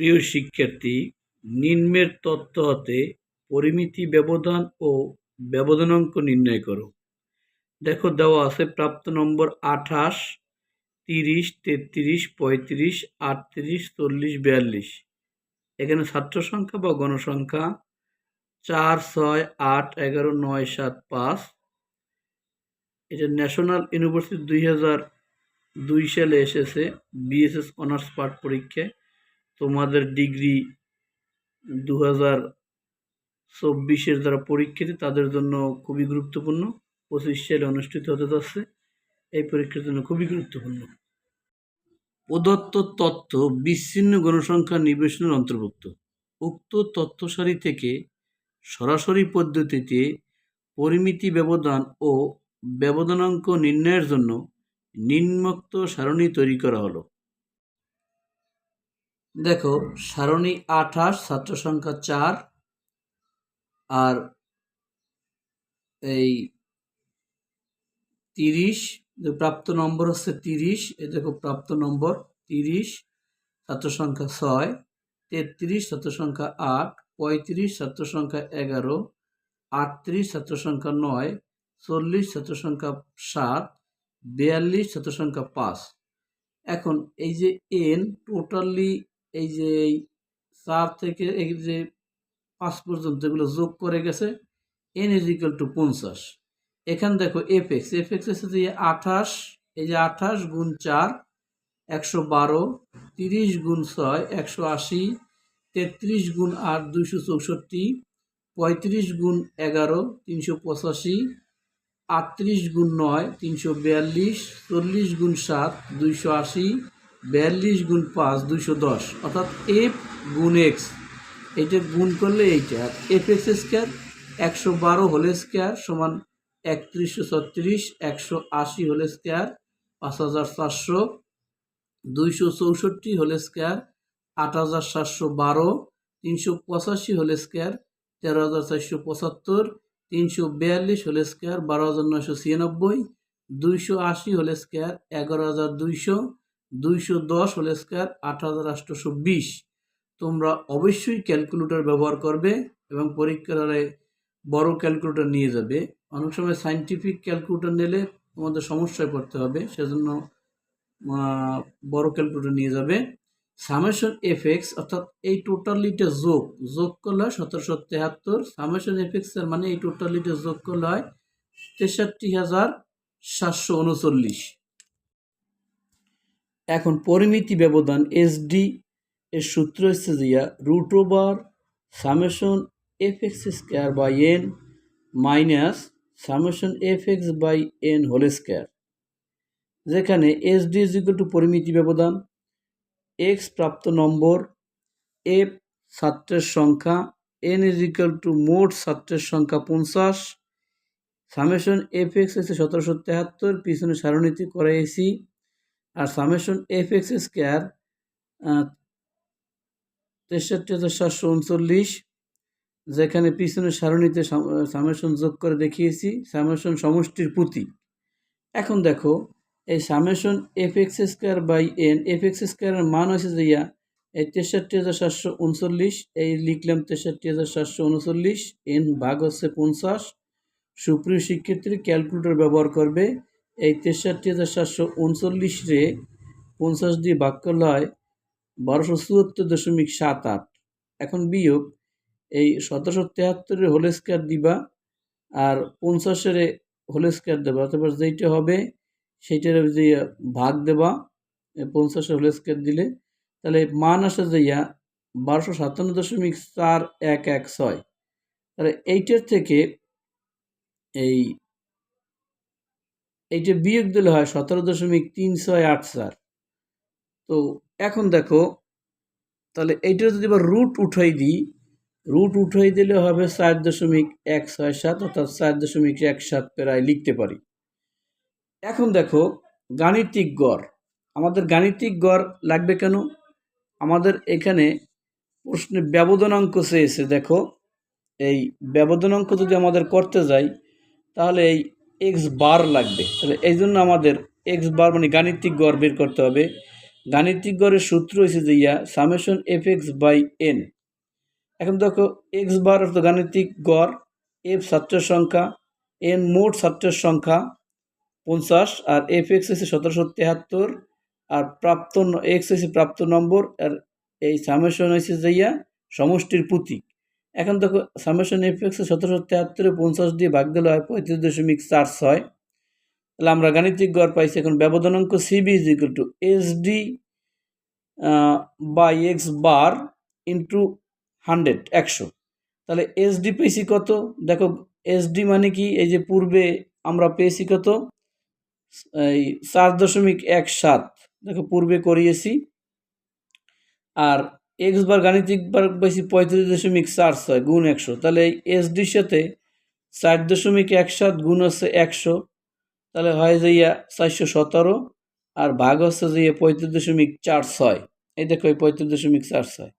প্রিয় শিক্ষার্থী, নিম্নের তথ্য হতে পরিমিতি ব্যবধান ও ব্যবধানাঙ্ক নির্ণয় করো। দেখো দেওয়া আছে প্রাপ্ত নম্বর আঠাশ, তিরিশ, তেত্রিশ, পঁয়ত্রিশ, আটত্রিশ, চল্লিশ, বিয়াল্লিশ। এখানে ছাত্র সংখ্যা বা গণসংখ্যা চার, ছয়, আট, এগারো, নয়, সাত, পাঁচ। এটা ন্যাশনাল ইউনিভার্সিটি দুই হাজার দুই সালে এসেছে, বিএসএস অনার্স পাঠ পরীক্ষায়। তোমাদের ডিগ্রি দু হাজার চব্বিশের যারা পরীক্ষার্থী তাদের জন্য খুবই গুরুত্বপূর্ণ। পঁচিশ সালে অনুষ্ঠিত হতে যাচ্ছে। এই পরীক্ষার জন্য খুবই গুরুত্বপূর্ণ। প্রদত্ত তথ্য বিচ্ছিন্ন গণসংখ্যা নিবেশনের অন্তর্ভুক্ত। উক্ত তথ্য সারি থেকে সরাসরি পদ্ধতিতে পরিমিতি ব্যবধান ও ব্যবধানাঙ্ক নির্ণয়ের জন্য নিম্নোক্ত সারণী তৈরি করা হলো। দেখো, সারণী আঠাশ, ছাত্র সংখ্যা চার, আর এই তিরিশ প্রাপ্ত নম্বর হচ্ছে তিরিশ এ দেখো প্রাপ্ত নম্বর তিরিশ, ছাত্র সংখ্যা ছয়, তেত্রিশ, ছাত্র সংখ্যা আট, পঁয়ত্রিশ, ছাত্র সংখ্যা এগারো, আটত্রিশ, ছাত্র সংখ্যা নয়, চল্লিশ, ছাত্র সংখ্যা সাত, বিয়াল্লিশ, ছাত্র সংখ্যা পাঁচ। এখন এই যে এন টোটালি এই যে এই চার থেকে এই যে পাঁচ পর্যন্ত এগুলো যোগ করে গেছে এন ইজ ইকুয়াল টু পঞ্চাশ। এখানে দেখো এফ এক্স এফ এক্স হচ্ছে যে আঠাশ, এই যে আঠাশ গুণ চার, একশো বারো, তিরিশ গুণ ছয়, একশো আশি, তেত্রিশ গুণ আট, দুইশো চৌষট্টি, পঁয়ত্রিশ গুণ এগারো, তিনশো পঁচাশি, আটত্রিশ গুণ নয়, তিনশো বিয়াল্লিশ, চল্লিশ গুণ সাত, দুইশো আশি বিয়াল্লিশ গুণ পাঁচ, দুইশো দশ। অর্থাৎ এফ গুণ এক্স এইটা গুণ করলে এইটা, আর এফ এক্স স্কোয়ার একশো বারো হোলে স্কোয়ার সমান একত্রিশশো ছত্রিশ, একশো আশি হোলে স্কোয়ার পাঁচ হাজার চারশো দুইশো চৌষট্টি হোলে স্কোয়ার আট হাজার সাতশো বারো, তিনশো পঁচাশি হোলে স্কোয়ার তেরো হাজার চারশো পঁচাত্তর, তিনশো বিয়াল্লিশ হোলে স্কোয়ার বারো হাজার নয়শো ছিয়ানব্বই, দুইশো আশি হোলে স্কোয়ার এগারো হাজার দুইশো দুইশো দশ হোলে স্কোয়ার আট হাজার বিশ। তোমরা অবশ্যই ক্যালকুলেটর ব্যবহার করবে এবং পরীক্ষার বড় ক্যালকুলেটর নিয়ে যাবে। অনেক সময় সাইন্টিফিক ক্যালকুলেটর নিলে তোমাদের সমস্যায় পড়তে হবে, সেজন্য বড় ক্যালকুলেটর নিয়ে যাবে। সামেশন এফ এক্স, অর্থাৎ এই টোটালিটা যোগ যোগ করলে হয় সতেরোশো তেহাত্তর। সামেশন এফ এক্সের মানে এই টোটালিটা যোগ করলে হয় তেষট্টি হাজার সাতশো উনচল্লিশ। এখন পরিমিতি ব্যবধান এসডি এর সূত্র হচ্ছে দিয়া root over summation F X square by N minus summation F X by N whole square যেখানে S D is equal to পরিমিতি ব্যবধান এক্স প্রাপ্ত নম্বর এফ ছাত্রের সংখ্যা এন ইজ ইকুয়াল টু মোট ছাত্রের সংখ্যা পঞ্চাশ সামেশন এফ এক্স হচ্ছে সতেরোশো তেহাত্তর, পিছনে সারণীতি করাইছি আর সামেশন এফ এক্স স্কোয়ার তেষট্টি হাজার সাতশো উনচল্লিশ, যেখানে পিছনে সারণীতে সামেশন যোগ করে দেখিয়েছি সামেশন সমষ্টির প্রতীক। এখন দেখো, এই summation F X square by N F X স্কোয়ারের মান হয়েছে যে ইয়া, এই তেষট্টি হাজার সাতশো উনচল্লিশ, এই লিখলাম তেষট্টি হাজার সাতশো উনচল্লিশ এন ভাগ হচ্ছে পঞ্চাশ। সুপ্রিয় শিক্ষার্থী ক্যালকুলেটর ব্যবহার করবে। এই তেষট্টি হাজার সাতশো উনচল্লিশ রে পঞ্চাশ দিয়ে ভাগ করলে হয় বারোশো চুয়াত্তর দশমিক সাত আট। এখন বিয়োগ, এই সতেরোশো তেহাত্তরের হোল স্কোয়ার দিবা আর পঞ্চাশের হোল স্কোয়ার দেবা, অথবা যেইটা হবে সেইটার যে ভাগ দেবা পঞ্চাশের হোল স্কোয়ার দিলে, তাহলে মান আসে যাইয়া বারোশো সাতান্ন দশমিক চার এক এক ছয়। তাহলে এইটার থেকে এই এইটা বিয়োগ দিলে হয় সতেরো দশমিক তিন ছয় আট চার। তো এখন দেখো, তাহলে এইটা যদি আবার রুট উঠাই দিই রুট উঠাই দিলে হবে চার দশমিক এক ছয় সাত, অর্থাৎ চার দশমিক এক সাত প্রায় লিখতে পারি। এখন দেখো, গাণিতিক গড়। আমাদের গাণিতিক গড় লাগবে কেন? আমাদের এখানে প্রশ্নে ব্যবধানাঙ্ক চেয়েছে, দেখো। এই ব্যবধানাঙ্ক যদি আমাদের করতে যাই, তাহলে এই এক্স বার লাগবে। তাহলে এই জন্য আমাদের এক্স বার মানে গাণিতিক গড় বের করতে হবে। গাণিতিক গড়ের সূত্র হয়েছে যে ইয়া summation F X by N এখন দেখো এক্স বার অর্থ গাণিতিক গড় এফ ছাত্রের সংখ্যা এন মোট ছাত্রের সংখ্যা পঞ্চাশ, আর এফ এক্স হচ্ছে সতেরোশো তেহাত্তর, আর প্রাপ্ত এক্স হচ্ছে প্রাপ্ত নম্বর, আর এই সামেশন হয়েছে যে ইয়া, সমষ্টির প্রতীক। এখন দেখো, সামেশন এফ এক্স সতেরোশো তেহাত্তরে পঞ্চাশ দিয়ে ভাগ দিলে হয় পঁয়ত্রিশ দশমিক চার ছয়। তাহলে আমরা গাণিতিক গড় পাইছি এখন ব্যবধান অঙ্ক C B is equal to S D by X bar into hundred একশো। তাহলে এস ডি পেয়েছি কত? দেখো এস ডি মানে কি? এই যে পূর্বে আমরা পেয়েছি কত? এই চার দশমিক এক সাত। দেখো, পূর্বে করিয়েছি। আর এক্স বার গাণিতিক বার পেয়েছি পঁয়ত্রিশ দশমিক চার ছয় গুণ একশো। তাহলে এই এস ডির সাথে চার দশমিক এক সাত গুণ হচ্ছে একশো। তাহলে হয় যাইয়া চারশো সতেরো আর ভাগ হচ্ছে যাইয়া পঁয়ত্রিশ দশমিক চার ছয়। এই দেখো এই পঁয়ত্রিশ দশমিক চার ছয়।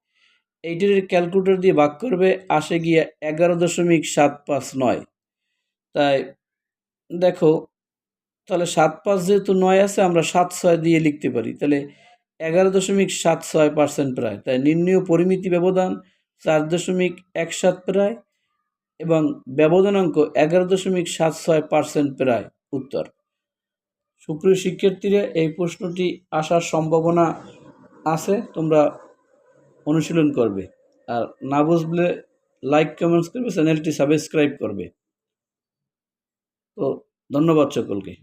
এইটির ক্যালকুলেটর দিয়ে ভাগ করবে, আসে গিয়া এগারো দশমিক সাত পাঁচ নয়। তাই দেখো, তাহলে সাত পাঁচ যেহেতু নয় আছে, আমরা সাত ছয় দিয়ে লিখতে পারি। তাহলে এগারো দশমিক সাত ছয় পার্সেন্ট প্রায়। তাই নির্ণীয় পরিমিতি ব্যবধান চার দশমিক এক সাত প্রায় এবং ব্যবধানাঙ্ক এগারো দশমিক সাত ছয় পার্সেন্ট প্রায় উত্তর। সুপ্রিয় শিক্ষার্থীরা, এই প্রশ্নটি আসার সম্ভাবনা আছে, তোমরা অনুশীলন করবে। আর না বুঝলে লাইক, কমেন্টস করবে, চ্যানেলটি সাবস্ক্রাইব করবে। তো ধন্যবাদ সকলকে।